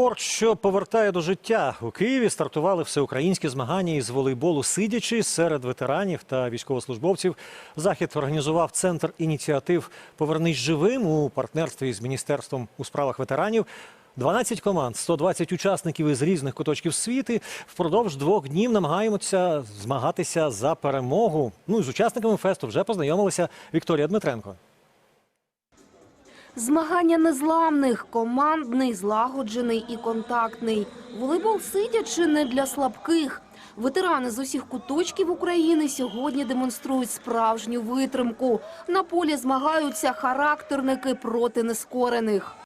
Спорт, що повертає до життя у Києві, стартували всеукраїнські змагання із волейболу сидячи серед ветеранів та військовослужбовців. Захід організував центр ініціатив Повернись живим у партнерстві з міністерством у справах ветеранів. 12 команд, 120 учасників із різних куточків світу впродовж двох днів намагаються змагатися за перемогу. Ну і з учасниками фесту вже познайомилася Вікторія Дмитренко. Змагання незламних, командний, злагоджений і контактний. Волейбол сидячи не для слабких. Ветерани з усіх куточків України сьогодні демонструють справжню витримку. На полі змагаються характерники проти нескорених.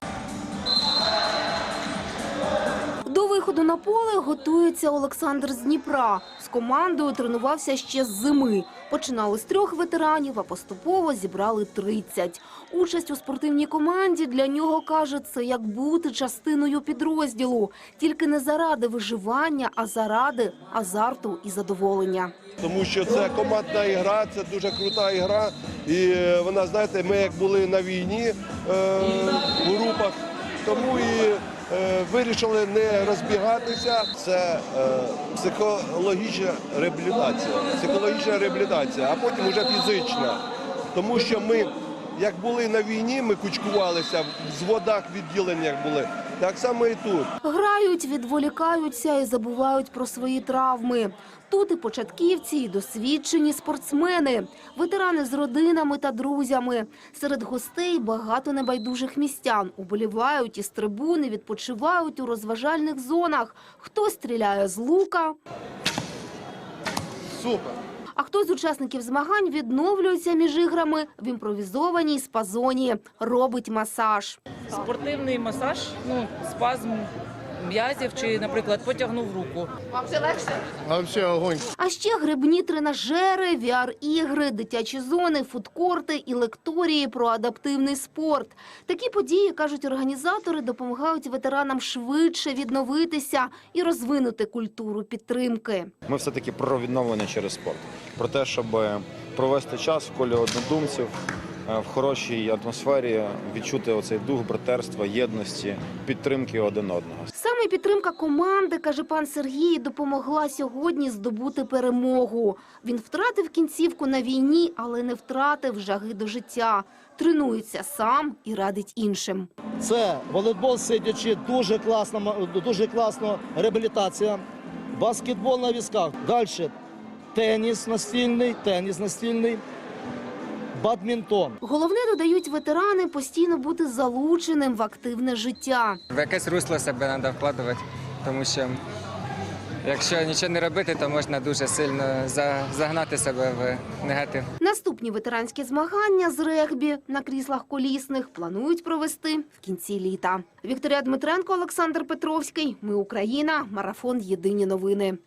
Виходу на поле готується Олександр з Дніпра. З командою тренувався ще з зими. Починали з трьох ветеранів, а поступово зібрали 30. Участь у спортивній команді для нього, каже, це як бути частиною підрозділу. Тільки не заради виживання, а заради азарту і задоволення. тому що це командна ігра, це дуже крута ігра. І е, вона, знаєте, ми як були на війні е, в групах, тому і вирішили не розбігатися. Це е, психологічна реабілітація, психологічна реабілітація, а потім вже фізична. Тому що ми, як були на війні, ми кучкувалися в зводах, відділеннях були. Так само і тут. Грають, відволікаються і забувають про свої травми. Тут і початківці, і досвідчені спортсмени, ветерани з родинами та друзями. Серед гостей багато небайдужих містян. Уболівають із трибуни, відпочивають у розважальних зонах. Хтось стріляє з лука, Супер. А хтось з учасників змагань відновлюється між іграми в імпровізованій спазоні, робить масаж. спортивний масаж, ну, спазм м'язів чи, наприклад, потягнув руку. Вам А взагалі огонь. А ще грибні тренажери, VR-ігри, дитячі зони, фудкорти і лекторії про адаптивний спорт. Такі події, кажуть організатори, допомагають ветеранам швидше відновитися і розвинути культуру підтримки. Ми все-таки про відновлення через спорт, про те, щоб провести час в колі однодумців е, в хорошій атмосфері, відчути оцей дух братерства, єдності, підтримки один одного. Саме підтримка команди, каже пан Сергій, допомогла сьогодні здобути перемогу. Він втратив кінцівку на війні, але не втратив жаги до життя. Тренується сам і радить іншим. Це волейбол сидячи, дуже класна, дуже класна реабілітація. Баскетбол на візках. Далі теніс настільний, теніс настільний, бадмінтон. Головне, додають ветерани, постійно бути залученим в активне життя. В якесь русло себе треба вкладувати, тому що якщо нічого не робити, то можна дуже сильно загнати себе в негатив. Наступні ветеранські змагання з регбі на кріслах колісних планують провести в кінці літа. Вікторія Дмитренко, Олександр Петровський. Ми Україна. Марафон. Єдині новини.